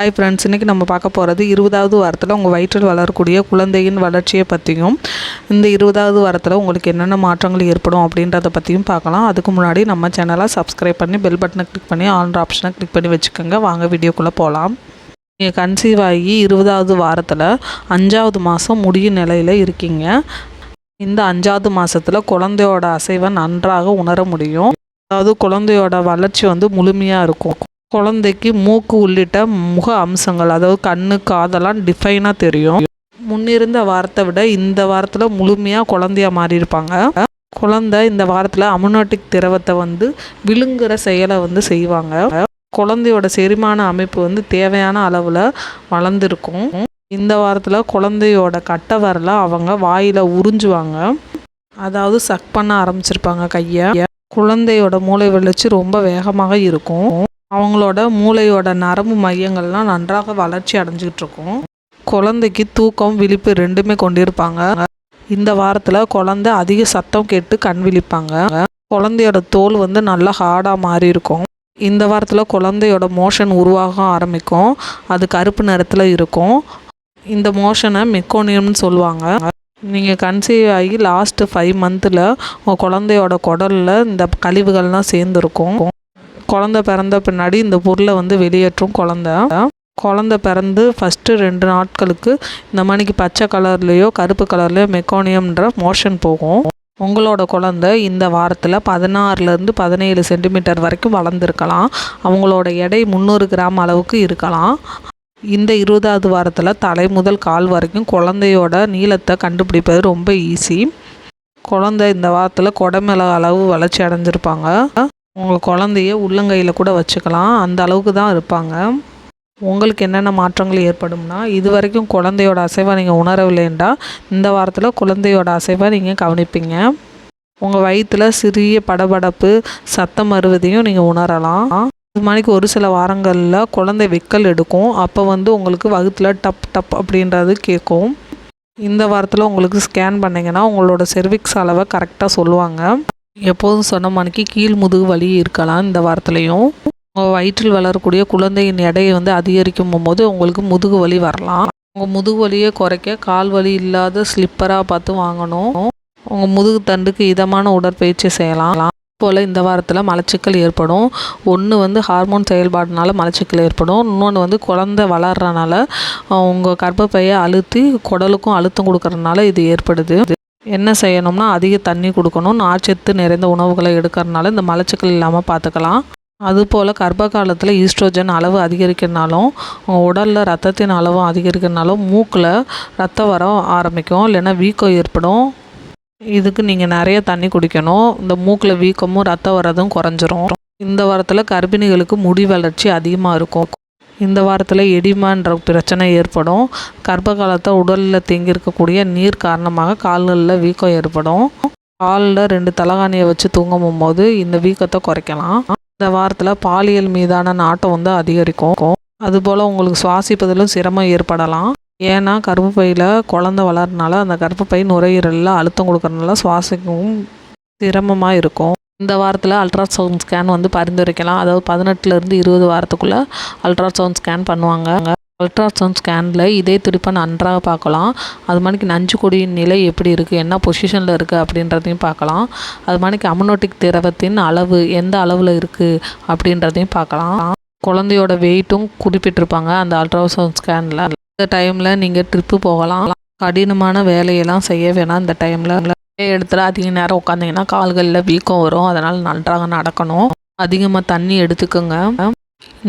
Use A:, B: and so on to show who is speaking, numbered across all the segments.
A: Hi friends இன்றைக்கி நம்ம பார்க்க போகிறது இருபதாவது வாரத்தில் உங்கள் வயிற்றில் வளரக்கூடிய குழந்தையின் வளர்ச்சியை பற்றியும் இந்த இருபதாவது வாரத்தில் உங்களுக்கு என்னென்ன மாற்றங்கள் ஏற்படும் அப்படின்றத பற்றியும் பார்க்கலாம். அதுக்கு முன்னாடி நம்ம சேனலை சப்ஸ்கிரைப் பண்ணி பெல் பட்டனை கிளிக் பண்ணி ஆன் ஆப்ஷனை கிளிக் பண்ணி வச்சுக்கோங்க. வாங்க வீடியோக்குள்ளே போகலாம் நீங்கள் கன்சீவ் ஆகி இருபதாவது வாரத்தில் அஞ்சாவது மாதம் முடியும் நிலையில் இருக்கீங்க. இந்த அஞ்சாவது மாதத்தில் குழந்தையோட அசைவை நன்றாக உணர முடியும். அதாவது குழந்தையோட வளர்ச்சி வந்து முழுமையாக இருக்கும். குழந்தைக்கு மூக்கு உள்ளிட்ட முக அம்சங்கள் அதாவது கண்ணு காதெல்லாம் டிஃபைனாக தெரியும். முன்னிருந்த வாரத்தை விட இந்த வாரத்தில் முழுமையாக குழந்தையா மாறியிருப்பாங்க. குழந்தை இந்த வாரத்தில் அமுனோட்டிக் திரவத்தை வந்து விழுங்குற செயலை வந்து செய்வாங்க. குழந்தையோட செரிமான அமைப்பு வந்து தேவையான அளவில் வளர்ந்துருக்கும். இந்த வாரத்தில் குழந்தையோட கட்டை வரல அவங்க வாயில் உறிஞ்சுவாங்க. அதாவது சக் பண்ண ஆரம்பிச்சிருப்பாங்க கையை. குழந்தையோட மூளை வளர்ச்சி ரொம்ப வேகமாக இருக்கும். அவங்களோட மூளையோட நரம்பு மையங்கள்லாம் நன்றாக வளர்ச்சி அடைஞ்சிக்கிட்டு இருக்கும் குழந்தைக்கு தூக்கம் விழிப்பு ரெண்டுமே கொண்டிருப்பாங்க. இந்த வாரத்தில் குழந்தை அதிக சத்தம் கேட்டு கண் விழிப்பாங்க. குழந்தையோட தோல் வந்து நல்லா ஹார்டாக மாறி இருக்கும் இந்த வாரத்தில் குழந்தையோட மோஷன் உருவாக ஆரம்பிக்கும். அது கருப்பு நிறத்தில் இருக்கும். இந்த மோஷனை மெக்கோனியம்னு சொல்லுவாங்க. நீங்கள் கன்சீவ் ஆகி லாஸ்ட்டு ஃபைவ் மந்தில் உங்கள் குழந்தையோட குடலில் இந்த கழிவுகள்லாம் சேர்ந்துருக்கும். குழந்த பிறந்த பின்னாடி இந்த பொருளை வந்து வெளியேற்றும் குழந்த. குழந்த பிறந்து ஃபஸ்ட்டு ரெண்டு நாட்களுக்கு இந்த மணிக்கு பச்சை கலர்லேயோ கருப்பு கலர்லேயோ மெக்கோனியம்ன்ற மோஷன் போகும். உங்களோட குழந்த இந்த வாரத்தில் பதினாறுலேருந்து பதினேழு சென்டிமீட்டர் வரைக்கும் வளர்ந்துருக்கலாம். அவங்களோட எடை முந்நூறு கிராம் அளவுக்கு இருக்கலாம். இந்த இருபதாவது வாரத்தில் தலை முதல் கால் வரைக்கும் குழந்தையோட நீளத்தை கண்டுபிடிப்பது ரொம்ப ஈஸி குழந்தை இந்த வாரத்தில் குடமிள அளவு வளர்ச்சி அடைஞ்சிருப்பாங்க. உங்கள் குழந்தைய உள்ளங்கையில் கூட வச்சுக்கலாம். அந்த அளவுக்கு தான் இருப்பாங்க. உங்களுக்கு என்னென்ன மாற்றங்கள் ஏற்படும்னா இது வரைக்கும் குழந்தையோட அசைவை நீங்கள் உணரவில்லைண்டா இந்த வாரத்தில் குழந்தையோட அசைவை நீங்கள் கவனிப்பீங்க. உங்கள் வயிற்றில் சிறிய படபடப்பு சத்தம் வருவதையும் நீங்கள் உணரலாம். இது மாதிரிக்கு ஒரு சில வாரங்களில் குழந்தை வெக்கல் எடுக்கும். அப்போ வந்து உங்களுக்கு வகுத்தில் டப் டப் அப்படின்றது கேட்கும். இந்த வாரத்தில் உங்களுக்கு ஸ்கேன் பண்ணிங்கன்னா உங்களோட செர்விக்ஸ் அளவை கரெக்டாக சொல்லுவாங்க. எப்போதும் சொன்ன மணிக்கு கீழ் முதுகு வலி இருக்கலாம் இந்த வாரத்துலேயும். உங்கள் வயிற்றில் வளரக்கூடிய குழந்தையின் எடையை வந்து அதிகரிக்கும் போது உங்களுக்கு முதுகு வலி வரலாம். உங்கள் முதுகு வலியை குறைக்க கால் வலி இல்லாத ஸ்லிப்பராக பார்த்து வாங்கணும். உங்கள் முதுகு தண்டுக்கு இதமான உடற்பயிற்சி செய்யலாம். போல் இந்த வாரத்தில் மலச்சிக்கல் ஏற்படும். ஒன்று வந்து ஹார்மோன் செயல்பாடுனால மலச்சிக்கல் ஏற்படும். இன்னொன்று வந்து குழந்த வளர்றனால உங்கள் கர்ப்பப்பையை அழுத்தி குடலுக்கும் அழுத்தம் கொடுக்கறதுனால இது ஏற்படுது. என்ன செய்யணும்னா அதிக தண்ணி கொடுக்கணும். நார்ச்சத்து நிறைந்த உணவுகளை எடுக்கிறதுனால இந்த மலச்சிக்கல் இல்லாமல் பார்த்துக்கலாம் அதுபோல் கர்ப்ப காலத்தில் ஈஸ்ட்ரோஜன் அளவு அதிகரிக்கிறனாலும் உடலில் ரத்தத்தின் அளவும் அதிகரிக்கிறனாலும் மூக்கில் ரத்தம் வர ஆரம்பிக்கும். இல்லைன்னா வீக்கம் ஏற்படும். இதுக்கு நீங்கள் நிறைய தண்ணி குடிக்கணும். இந்த மூக்கில் வீக்கமும் ரத்தம் வரதும் குறைஞ்சிரும். இந்த வாரத்தில் கர்ப்பிணிகளுக்கு முடி வளர்ச்சி அதிகமாக இருக்கும். இந்த வாரத்தில் எடிமான்ற பிரச்சனை ஏற்படும். கர்ப்ப காலத்தை உடலில் தேங்கியிருக்கக்கூடிய நீர் காரணமாக கால்களில் வீக்கம் ஏற்படும். காலில் ரெண்டு தலகாணியை வச்சு தூங்கும் போது இந்த வீக்கத்தை குறைக்கலாம். இந்த வாரத்தில் பாலியல் மீதான நாட்டம் வந்து அதிகரிக்கும். அதுபோல் உங்களுக்கு சுவாசிப்பதிலும் சிரமம் ஏற்படலாம். ஏன்னா கர்ப்பப்பையில் குழந்த வளர்றதுனால அந்த கர்ப்பப்பை நுரையீரலில் அழுத்தம் கொடுக்கறதுனால சுவாசிக்கவும் சிரமமாக இருக்கும். இந்த வாரத்தில் அல்ட்ராசவுண்ட் ஸ்கேன் வந்து பரிந்துரைக்கலாம். அதாவது பதினெட்டுலேருந்து இருபது வாரத்துக்குள்ளே அல்ட்ராசவுண்ட் ஸ்கேன் பண்ணுவாங்க. அல்ட்ராசவுண்ட் ஸ்கேனில் இதே துடிப்பை நன்றாக பார்க்கலாம். அது மாதிரிக்கு நஞ்சு கொடியின் நிலை எப்படி இருக்குது என்ன பொசிஷனில் இருக்குது அப்படின்றதையும் பார்க்கலாம். அது மாதிரிக்கு அமனோட்டிக் திரவத்தின் அளவு எந்த அளவில் இருக்குது அப்படின்றதையும் பார்க்கலாம். குழந்தையோட வெயிட்டும் குறிப்பிட்டிருப்பாங்க அந்த அல்ட்ராசவுண்ட் ஸ்கேனில் இந்த டைமில் நீங்கள் ட்ரிப்பு போகலாம். கடினமான வேலையெல்லாம் செய்ய வேணாம் இந்த டைமில் இடத்துல அதிக நேரம் உட்காந்திங்கன்னா கால்களில் வீக்கம் வரும். அதனால் நன்றாக நடக்கணும். அதிகமாக தண்ணி எடுத்துக்கோங்க.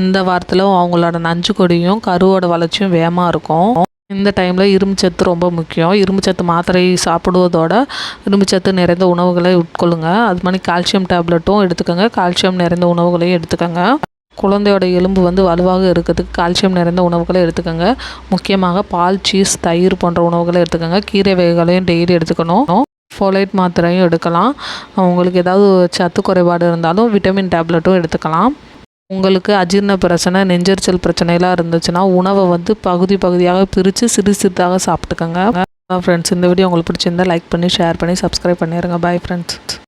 A: இந்த வாரத்தில் அவங்களோட நஞ்சு கொடியும் கருவோட வளர்ச்சியும் வேகமாக இருக்கும். இந்த டைமில் இரும்புச்சத்து ரொம்ப முக்கியம். இரும்புச்சத்து மாத்திரை சாப்பிடுவதோட இரும்புச்சத்து நிறைந்த உணவுகளை உட்கொள்ளுங்க. அது மாதிரி கால்சியம் டேப்லெட்டும் எடுத்துக்கோங்க. கால்சியம் நிறைந்த உணவுகளையும் எடுத்துக்கோங்க. குழந்தையோட எலும்பு வந்து வலுவாக இருக்கிறதுக்கு கால்சியம் நிறைந்த உணவுகளை எடுத்துக்கோங்க. முக்கியமாக பால் சீஸ் தயிர் போன்ற உணவுகளை எடுத்துக்கோங்க. கீரை வகைகளையும் டெய்லி எடுத்துக்கணும். ஃபோலைட் மாத்திரையும் எடுக்கலாம். உங்களுக்கு ஏதாவது சத்து குறைபாடு இருந்தாலும் விட்டமின் டேப்லெட்டும் எடுத்துக்கலாம். உங்களுக்கு அஜீர்ண பிரச்சனை நெஞ்சரிச்சல் பிரச்சனைலாம் இருந்துச்சுன்னா உணவை வந்து பகுதி பகுதியாக பிரித்து சிறு சிறிதாக சாப்பிட்டுக்கோங்க. ஃப்ரெண்ட்ஸ் இந்த வீடியோ உங்களுக்கு பிடிச்சிருந்தா லைக் பண்ணி ஷேர் பண்ணி சப்ஸ்கிரைப் பண்ணிடுங்க பாய் ஃப்ரெண்ட்ஸ்